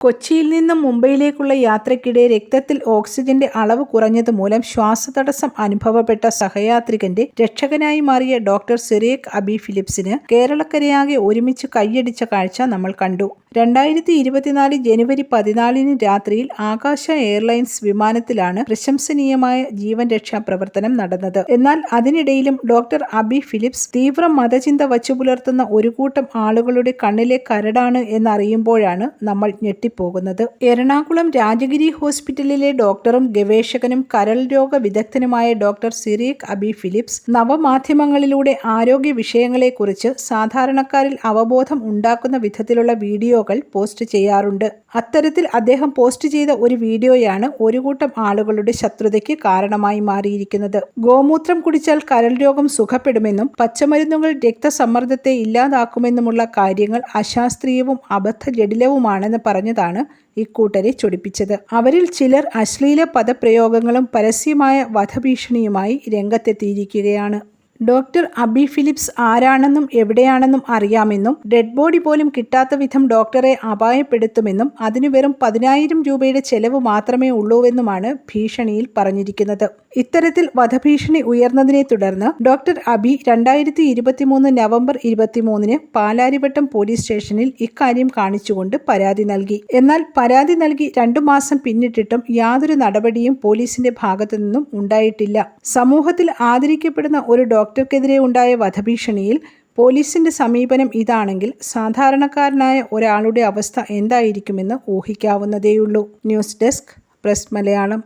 കൊച്ചിയിൽ നിന്നും മുംബൈയിലേക്കുള്ള യാത്രയ്ക്കിടെ രക്തത്തിൽ ഓക്സിജന്റെ അളവ് കുറഞ്ഞതുമൂലം ശ്വാസതടസ്സം അനുഭവപ്പെട്ട സഹയാത്രികന്റെ രക്ഷകനായി മാറിയ ഡോക്ടർ സിറേഖ് അബി ഫിലിപ്സിന് കേരളക്കരയാകെ ഒരുമിച്ച് കൈയടിച്ച കാഴ്ച നമ്മൾ കണ്ടു. രണ്ടായിരത്തി ഇരുപത്തിനാല് ജനുവരി പതിനാലിന് രാത്രിയിൽ ആകാശ എയർലൈൻസ് വിമാനത്തിലാണ് പ്രശംസനീയമായ ജീവൻ രക്ഷാ പ്രവർത്തനം നടന്നത്. എന്നാൽ അതിനിടയിലും ഡോക്ടർ അബി ഫിലിപ്സ് തീവ്ര മതചിന്ത വച്ചുപുലർത്തുന്ന ഒരു കൂട്ടം ആളുകളുടെ കണ്ണിലെ കരടാണ് എന്നറിയുമ്പോഴാണ് നമ്മൾ ഞെട്ടിപ്പോകുന്നത് എറണാകുളം രാജഗിരി ഹോസ്പിറ്റലിലെ ഡോക്ടറും ഗവേഷകനും കരൾ രോഗ വിദഗ്ധനുമായ ഡോക്ടർ സിറീഖ് അബി ഫിലിപ്സ് നവമാധ്യമങ്ങളിലൂടെ ആരോഗ്യ വിഷയങ്ങളെക്കുറിച്ച് സാധാരണക്കാരിൽ അവബോധം ഉണ്ടാക്കുന്ന വിധത്തിലുള്ള വീഡിയോകൾ പോസ്റ്റ് ചെയ്യാറുണ്ട്. അത്തരത്തിൽ അദ്ദേഹം പോസ്റ്റ് ചെയ്ത ഒരു വീഡിയോയാണ് ഒരു കൂട്ടം ആളുകളുടെ ശത്രുതയ്ക്ക് കാരണമായി മാറിയിരിക്കുന്നത്. ഗോമൂത്രം കുടിച്ചാൽ കരൾ രോഗം സുഖപ്പെടുമെന്നും പച്ചമരുന്നുകൾ രക്തസമ്മർദ്ദത്തെ ഇല്ലാതാക്കുമെന്നുമുള്ള കാര്യങ്ങൾ അശാസ്ത്രീയവും അബദ്ധജടിലവുമാണെന്ന് പറഞ്ഞതാണ് ഇക്കൂട്ടരെ ചൊടിപ്പിച്ചത്. അവരിൽ ചിലർ അശ്ലീല പദപ്രയോഗങ്ങളും പരസ്യമായ വധഭീഷണിയുമായി രംഗത്തെത്തിയിരിക്കുകയാണ്. ഡോക്ടർ അബി ഫിലിപ്സ് ആരാണെന്നും എവിടെയാണെന്നും അറിയാമെന്നും ഡെഡ് ബോഡി പോലും കിട്ടാത്ത വിധം ഡോക്ടറെ അപായപ്പെടുത്തുമെന്നും അതിനു വെറും പതിനായിരം രൂപയുടെ ചെലവ് മാത്രമേ ഉള്ളൂവെന്നുമാണ് ഭീഷണിയിൽ പറഞ്ഞിരിക്കുന്നത്. ഇത്തരത്തിൽ വധഭീഷണി ഉയർന്നതിനെ തുടർന്ന് ഡോക്ടർ അബി രണ്ടായിരത്തി ഇരുപത്തിമൂന്ന് നവംബർ ഇരുപത്തിമൂന്നിന് പാലാരിവട്ടം പോലീസ് സ്റ്റേഷനിൽ ഇക്കാര്യം കാണിച്ചുകൊണ്ട് പരാതി നൽകി. എന്നാൽ പരാതി നൽകി രണ്ടു മാസം പിന്നിട്ടിട്ടും യാതൊരു നടപടിയും പോലീസിന്റെ ഭാഗത്തു നിന്നും ഉണ്ടായിട്ടില്ല. സമൂഹത്തിൽ ആദരിക്കപ്പെടുന്ന ഒരു ഡോക്ടർക്കെതിരെ ഉണ്ടായ വധഭീഷണിയിൽ പോലീസിന്റെ സമീപനം ഇതാണെങ്കിൽ സാധാരണക്കാരനായ ഒരാളുടെ അവസ്ഥ എന്തായിരിക്കുമെന്ന് ഊഹിക്കാവുന്നതേയുള്ളൂ. News desk press Malayalam.